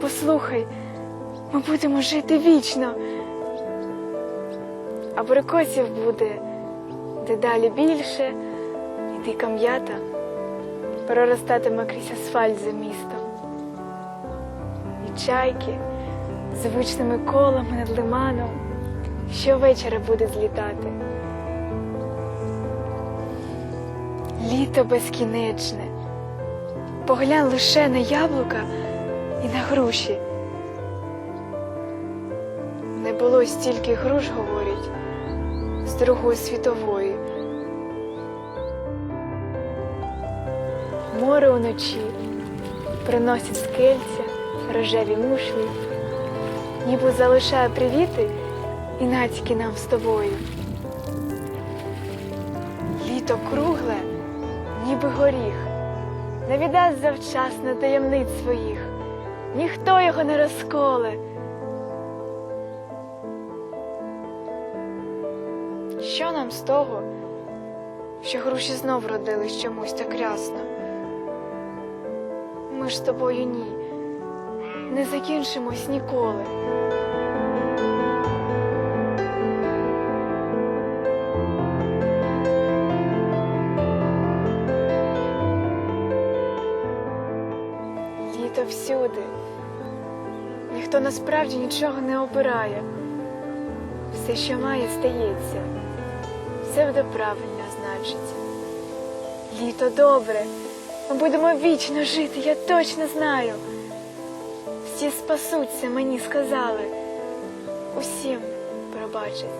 Послухай, ми будемо жити вічно. а Абрикосів буде дедалі більше, і дика м'ята проростатиме крізь асфальт за містом. І чайки звичними колами над лиманом щовечора буде злітати. Літо безкінечне. Поглянь лише на яблука і на груші. Не було стільки груш, говорять, з Другої світової. Море уночі приносить скельця, рожеві мушлі, ніби залишає привіти і нацьки нам з тобою. Літо кругле, ніби горіх, не віддасть завчасно таємниць своїх, ніхто його не розколе. Що нам з того, що груші знов родились чомусь так рясно? Ми ж з тобою ні, не закінчимось ніколи. Літо всюди. Ніхто насправді нічого не обирає. Все, що має, стається. Все буде правильно, значить. Літо добре. Ми будемо вічно жити, я точно знаю. Всі спасуться, мені сказали. Усім пробачать.